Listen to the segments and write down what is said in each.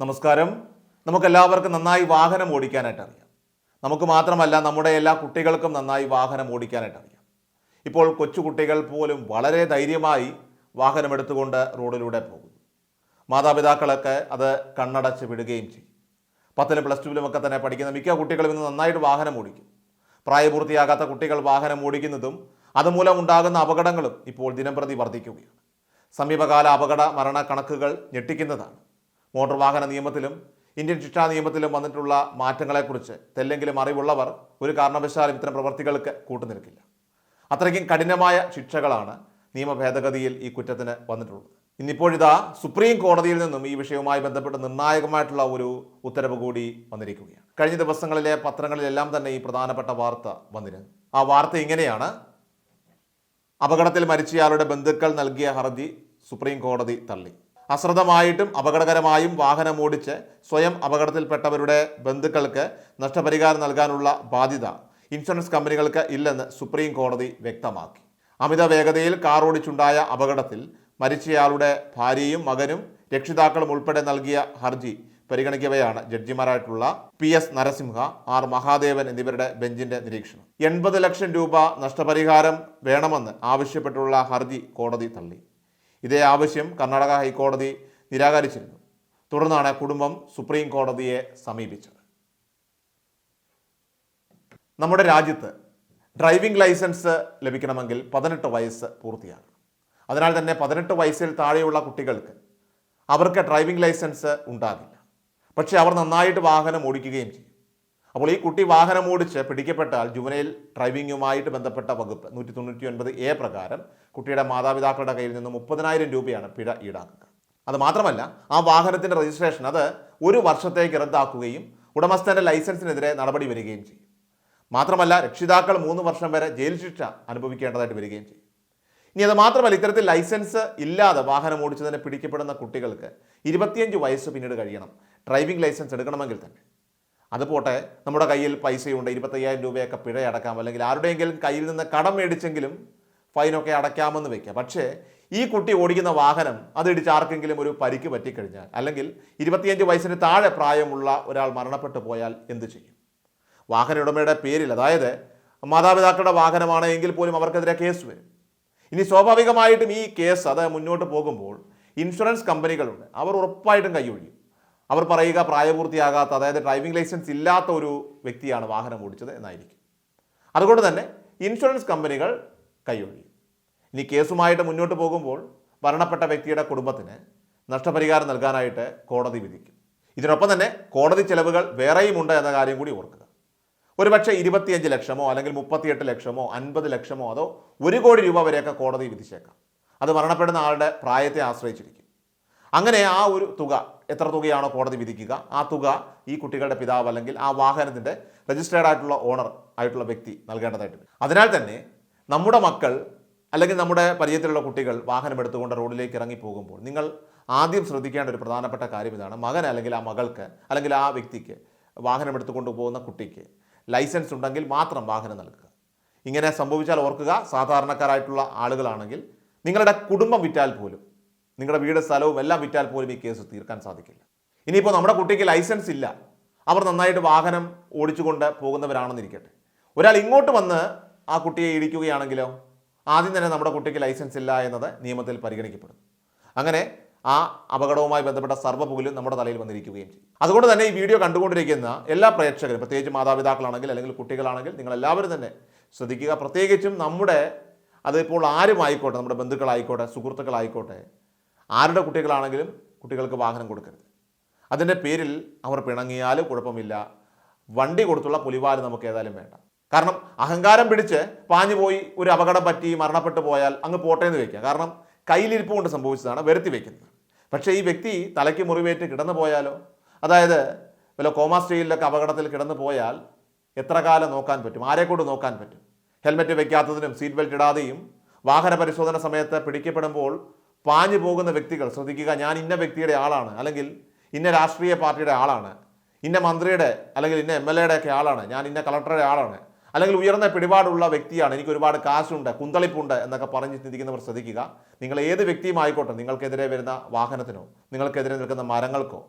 നമസ്കാരം. നമുക്കെല്ലാവർക്കും നന്നായി വാഹനം ഓടിക്കാനായിട്ട് അറിയാം നമുക്ക് മാത്രമല്ല നമ്മുടെ എല്ലാ കുട്ടികൾക്കും നന്നായി വാഹനം ഓടിക്കാനായിട്ട് അറിയാം ഇപ്പോൾ കൊച്ചുകുട്ടികൾ പോലും വളരെ ധൈര്യമായി വാഹനം എടുത്തുകൊണ്ട് റോഡിലൂടെ പോകുന്നു. മാതാപിതാക്കളൊക്കെ അത് കണ്ണടച്ച് വിടുകയും ചെയ്യും. പത്തിലും പ്ലസ് ടുവിലുമൊക്കെ തന്നെ പഠിക്കുന്ന മിക്ക കുട്ടികളും ഇന്ന് നന്നായിട്ട് വാഹനം ഓടിക്കും. പ്രായപൂർത്തിയാകാത്ത കുട്ടികൾ വാഹനം ഓടിക്കുന്നതും അതുമൂലം ഉണ്ടാകുന്ന അപകടങ്ങളും ഇപ്പോൾ ദിനംപ്രതി വർദ്ധിക്കുകയാണ്. സമീപകാല അപകട മരണ കണക്കുകൾ ഞെട്ടിക്കുന്നതാണ്. മോട്ടോർ വാഹന നിയമത്തിലും ഇന്ത്യൻ ശിക്ഷാ നിയമത്തിലും വന്നിട്ടുള്ള മാറ്റങ്ങളെക്കുറിച്ച് തെല്ലെങ്കിലും അറിവുള്ളവർ ഒരു കാരണവശാലും ഇത്തരം പ്രവർത്തികൾക്ക് കൂട്ടുനിൽക്കില്ല. അത്രയ്ക്കും കഠിനമായ ശിക്ഷകളാണ് നിയമ ഭേദഗതിയിൽ ഈ കുറ്റത്തിന് വന്നിട്ടുള്ളത്. ഇന്നിപ്പോഴിതാ സുപ്രീം കോടതിയിൽ നിന്നും ഈ വിഷയവുമായി ബന്ധപ്പെട്ട് നിർണായകമായിട്ടുള്ള ഒരു ഉത്തരവ് കൂടി വന്നിരിക്കുകയാണ്. കഴിഞ്ഞ ദിവസങ്ങളിലെ പത്രങ്ങളിലെല്ലാം തന്നെ ഈ പ്രധാനപ്പെട്ട വാർത്ത വന്നിരുന്നു. ആ വാർത്ത ഇങ്ങനെയാണ്. അപകടത്തിൽ മരിച്ചയാളുടെ ബന്ധുക്കൾ നൽകിയ ഹർജി സുപ്രീം കോടതി തള്ളി. അശ്രദ്ധമായിട്ടും അപകടകരമായും വാഹനം ഓടിച്ച് സ്വയം അപകടത്തിൽപ്പെട്ടവരുടെ ബന്ധുക്കൾക്ക് നഷ്ടപരിഹാരം നൽകാനുള്ള ബാധ്യത ഇൻഷുറൻസ് കമ്പനികൾക്ക് ഇല്ലെന്ന് സുപ്രീം കോടതി വ്യക്തമാക്കി. അമിത വേഗതയിൽ കാർ ഓടിച്ചുണ്ടായ അപകടത്തിൽ മരിച്ചയാളുടെ ഭാര്യയും മകനും രക്ഷിതാക്കളും ഉൾപ്പെടെ നൽകിയ ഹർജി പരിഗണിക്കവെയാണ് ജഡ്ജിമാരായിട്ടുള്ള P S Narasimha R Mahadevan എന്നിവരുടെ ബെഞ്ചിന്റെ നിരീക്ഷണം. എൺപത് ലക്ഷം രൂപ നഷ്ടപരിഹാരം വേണമെന്ന് ആവശ്യപ്പെട്ടുള്ള ഹർജി കോടതി തള്ളി. ഇതേ ആവശ്യം കർണാടക ഹൈക്കോടതി നിരാകരിച്ചിരുന്നു. തുടർന്നാണ് കുടുംബം സുപ്രീം കോടതിയെ സമീപിച്ചത്. നമ്മുടെ രാജ്യത്ത് ഡ്രൈവിംഗ് ലൈസൻസ് ലഭിക്കണമെങ്കിൽ പതിനെട്ട് വയസ്സ് പൂർത്തിയാകണം. അതിനാൽ തന്നെ പതിനെട്ട് വയസ്സിൽ താഴെയുള്ള കുട്ടികൾക്ക് അവർക്ക് ഡ്രൈവിംഗ് ലൈസൻസ് ഉണ്ടാകില്ല. പക്ഷേ അവർ നന്നായിട്ട് വാഹനം ഓടിക്കുകയും ചെയ്യും. അപ്പോൾ ഈ കുട്ടി വാഹനം ഓടിച്ച് പിടിക്കപ്പെട്ടാൽ ജുവനൈൽ ഡ്രൈവിംഗുമായിട്ട് ബന്ധപ്പെട്ട വകുപ്പ് നൂറ്റി തൊണ്ണൂറ്റി ഒൻപത് എ പ്രകാരം കുട്ടിയുടെ മാതാപിതാക്കളുടെ കയ്യിൽ നിന്ന് മുപ്പതിനായിരം രൂപയാണ് പിഴ ഈടാക്കുക. അത് മാത്രമല്ല ആ വാഹനത്തിന്റെ രജിസ്ട്രേഷൻ അത് ഒരു വർഷത്തേക്ക് റദ്ദാക്കുകയും ഉടമസ്ഥന്റെ ലൈസൻസിനെതിരെ നടപടി വരികയും ചെയ്യും. മാത്രമല്ല രക്ഷിതാക്കൾ മൂന്ന് വർഷം വരെ ജയിൽ ശിക്ഷ അനുഭവിക്കേണ്ടതായിട്ട് വരികയും ചെയ്യും. ഇനി അത് മാത്രമല്ല ഇത്തരത്തിൽ ലൈസൻസ് ഇല്ലാതെ വാഹനം ഓടിച്ചതിന് പിടിക്കപ്പെടുന്ന കുട്ടികൾക്ക് ഇരുപത്തിയഞ്ച് വയസ്സ് പിന്നീട് കഴിയണം. ഡ്രൈവിംഗ് ലൈസൻസ് എടുക്കണമെങ്കിൽ തന്നെ. അത് പോട്ടെ നമ്മുടെ കയ്യിൽ പൈസയുണ്ട് ഇരുപത്തയ്യായിരം രൂപയൊക്കെ പിഴ അടക്കാം അല്ലെങ്കിൽ ആരുടെയെങ്കിലും കയ്യിൽ നിന്ന് കടം മേടിച്ചെങ്കിലും ഫൈനൊക്കെ അടയ്ക്കാമെന്ന് വെക്കാം. പക്ഷേ ഈ കുട്ടി ഓടിക്കുന്ന വാഹനം അതിടിച്ച് ആർക്കെങ്കിലും ഒരു പരിക്ക് പറ്റിക്കഴിഞ്ഞാൽ അല്ലെങ്കിൽ ഇരുപത്തിയഞ്ച് വയസ്സിന് താഴെ പ്രായമുള്ള ഒരാൾ മരണപ്പെട്ടു പോയാൽ എന്ത് ചെയ്യും? വാഹന ഉടമയുടെ പേരിൽ അതായത് മാതാപിതാക്കളുടെ വാഹനമാണ് എങ്കിൽ പോലും അവർക്കെതിരെ കേസ് വരും. ഇനി സ്വാഭാവികമായിട്ടും ഈ കേസ് അത് മുന്നോട്ട് പോകുമ്പോൾ ഇൻഷുറൻസ് കമ്പനികളുണ്ട് അവർ ഉറപ്പായിട്ടും കൈയൊഴിയും അവർ പറയുക പ്രായപൂർത്തിയാകാത്ത അതായത് ഡ്രൈവിംഗ് ലൈസൻസ് ഇല്ലാത്ത ഒരു വ്യക്തിയാണ് വാഹനം ഓടിച്ചത് എന്നായിരിക്കും. അതുകൊണ്ട് തന്നെ ഇൻഷുറൻസ് കമ്പനികൾ കൈയൊഴിയും. ഇനി കേസുമായിട്ട് മുന്നോട്ട് പോകുമ്പോൾ മരണപ്പെട്ട വ്യക്തിയുടെ കുടുംബത്തിന് നഷ്ടപരിഹാരം നൽകാനായിട്ട് കോടതി വിധിക്കും. ഇതിനൊപ്പം തന്നെ കോടതി ചെലവുകൾ വേറെയും ഉണ്ട് എന്ന കാര്യം കൂടി ഓർക്കുക. ഒരുപക്ഷെ ഇരുപത്തിയഞ്ച് ലക്ഷമോ അല്ലെങ്കിൽ മുപ്പത്തിയെട്ട് ലക്ഷമോ അൻപത് ലക്ഷമോ അതോ ഒരു കോടി രൂപ വരെയൊക്കെ കോടതി വിധിച്ചേക്കാം. അത് മരണപ്പെടുന്ന ആളുടെ പ്രായത്തെ ആശ്രയിച്ചിരിക്കും. അങ്ങനെ ആ ഒരു തുക എത്ര തുകയാണോ കോടതി വിധിക്കുക? ആ തുക ഈ കുട്ടികളുടെ പിതാവ് അല്ലെങ്കിൽ ആ വാഹനത്തിന്റെ രജിസ്റ്റേർഡ് ആയിട്ടുള്ള ഓണർ ആയിട്ടുള്ള വ്യക്തി നൽകേണ്ടതായിട്ട് അതിനാൽ തന്നെ നമ്മുടെ മക്കൾ അല്ലെങ്കിൽ നമ്മുടെ പരിചയത്തിലുള്ള കുട്ടികൾ വാഹനം എടുത്തുകൊണ്ട് റോഡിലേക്ക് ഇറങ്ങി പോകുമ്പോൾ നിങ്ങൾ ആദ്യം ശ്രദ്ധിക്കേണ്ട ഒരു പ്രധാനപ്പെട്ട കാര്യം ഇതാണ്. മകൻ അല്ലെങ്കിൽ ആ മകൾക്ക് അല്ലെങ്കിൽ ആ വ്യക്തിക്ക് വാഹനം എടുത്തുകൊണ്ട് പോകുന്ന കുട്ടിക്ക് ലൈസൻസ് ഉണ്ടെങ്കിൽ മാത്രം വാഹനം നൽകുക. ഇങ്ങനെ സംഭവിച്ചാൽ ഓർക്കുക സാധാരണക്കാരായിട്ടുള്ള ആളുകളാണെങ്കിൽ നിങ്ങളുടെ കുടുംബം വിറ്റാൽ പോലും നിങ്ങളുടെ വീട് സ്ഥലവും എല്ലാം വിറ്റാൽ പോലും ഈ കേസ് തീർക്കാൻ സാധിക്കില്ല. ഇനിയിപ്പോൾ നമ്മുടെ കുട്ടിക്ക് ലൈസൻസ് ഇല്ല. അവർ നന്നായിട്ട് വാഹനം ഓടിച്ചുകൊണ്ട് പോകുന്നവരാണെന്നിരിക്കട്ടെ ഒരാൾ ഇങ്ങോട്ട് വന്ന് ആ കുട്ടിയെ ഇടിക്കുകയാണെങ്കിലോ ആദ്യം തന്നെ നമ്മുടെ കുട്ടിക്ക് ലൈസൻസ് ഇല്ല എന്നത് നിയമത്തിൽ പരിഗണിക്കപ്പെടും. അങ്ങനെ ആ അപകടവുമായി ബന്ധപ്പെട്ട സർവപുകലും നമ്മുടെ തലയിൽ വന്നിരിക്കുകയും ചെയ്യും. അതുകൊണ്ട് തന്നെ ഈ വീഡിയോ കണ്ടുകൊണ്ടിരിക്കുന്ന എല്ലാ പ്രേക്ഷകരും പ്രത്യേകിച്ച് മാതാപിതാക്കളാണെങ്കിൽ അല്ലെങ്കിൽ കുട്ടികളാണെങ്കിൽ നിങ്ങൾ എല്ലാവരും തന്നെ ശ്രദ്ധിക്കുക. പ്രത്യേകിച്ചും നമ്മുടെ അതിപ്പോൾ ആരും ആയിക്കോട്ടെ നമ്മുടെ ബന്ധുക്കളായിക്കോട്ടെ സുഹൃത്തുക്കളായിക്കോട്ടെ ആരുടെ കുട്ടികളാണെങ്കിലും കുട്ടികൾക്ക് വാഹനം കൊടുക്കരുത്. അതിന്റെ പേരിൽ അവർ പിണങ്ങിയാലും കുഴപ്പമില്ല. വണ്ടി കൊടുത്തുള്ള പുലിവാൽ നമുക്ക് ഏതായാലും വേണ്ട. കാരണം അഹങ്കാരം പിടിച്ച് പാഞ്ഞു പോയി ഒരു അപകടം പറ്റി മരണപ്പെട്ടു പോയാൽ അങ്ങ് പോട്ടെ എന്ന് വെക്കുക. കാരണം കയ്യിലിരിപ്പ് കൊണ്ട് സംഭവിച്ചതാണ് വരുത്തി വയ്ക്കുന്നത് പക്ഷേ ഈ വ്യക്തി തലയ്ക്ക് മുറിവേറ്റ് കിടന്നു പോയാലോ? അതായത് വല്ല കോമാ അപകടത്തിൽ കിടന്നു പോയാൽ എത്ര കാലം നോക്കാൻ പറ്റും? ആരെക്കൊണ്ട് നോക്കാൻ പറ്റും? ഹെൽമെറ്റ് വയ്ക്കാത്തതിനും സീറ്റ് ബെൽറ്റ് ഇടാതെയും വാഹന പരിശോധന സമയത്ത് പിടിക്കപ്പെടുമ്പോൾ പാഞ്ഞു പോകുന്ന വ്യക്തികൾ ശ്രദ്ധിക്കുക ഞാൻ ഇന്ന വ്യക്തിയുടെ ആളാണ് അല്ലെങ്കിൽ ഇന്ന രാഷ്ട്രീയ പാർട്ടിയുടെ ആളാണ് ഇന്ന മന്ത്രിയുടെ അല്ലെങ്കിൽ ഇന്ന എം എൽ എയുടെ ഒക്കെ ആളാണ് ഞാൻ ഇന്ന കളക്ടറുടെ ആളാണ് അല്ലെങ്കിൽ ഉയർന്ന പിടിപാടുള്ള വ്യക്തിയാണ് എനിക്ക് ഒരുപാട് കാശുണ്ട് കുന്തളിപ്പുണ്ട് എന്നൊക്കെ പറഞ്ഞ് ചിന്തിക്കുന്നവർ ശ്രദ്ധിക്കുക. നിങ്ങൾ ഏത് വ്യക്തിയും ആയിക്കോട്ടെ നിങ്ങൾക്കെതിരെ വരുന്ന വാഹനത്തിനോ നിങ്ങൾക്കെതിരെ നിൽക്കുന്ന മരങ്ങൾക്കോ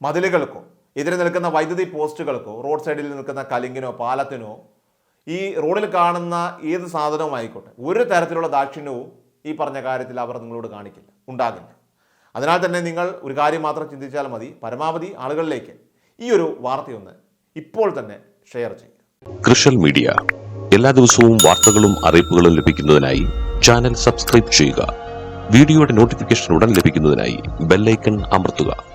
മതിലുകൾക്കോ എതിരെ നിൽക്കുന്ന വൈദ്യുതി പോസ്റ്റുകൾക്കോ റോഡ് സൈഡിൽ നിൽക്കുന്ന കലിങ്ങിനോ പാലത്തിനോ ഈ റോഡിൽ കാണുന്ന ഏത് സാധനവും ആയിക്കോട്ടെ ഒരു തരത്തിലുള്ള ദാക്ഷിണ്യവും ഈ പറഞ്ഞ കാര്യത്തിൽ അവർ നിങ്ങളോട് കാണിക്കില്ല. ഉണ്ടാകില്ല. അതിനാൽ തന്നെ നിങ്ങൾ ഒരു കാര്യം മാത്രം ചിന്തിച്ചാൽ മതി. പരമാവധി ആളുകളിലേക്ക് ഈ ഒരു വാർത്തയൊന്ന് ഇപ്പോൾ തന്നെ ഷെയർ ചെയ്യുക. Social media. എല്ലാ ദിവസവും വാർത്തകളും അറിയിപ്പുകളും ലഭിക്കുന്നതിനായി ചാനൽ സബ്സ്ക്രൈബ് ചെയ്യുക. വീഡിയോയുടെ നോട്ടിഫിക്കേഷൻ ഉടൻ ലഭിക്കുന്നതിനായി ബെല്ലൈക്കൺ അമർത്തുക.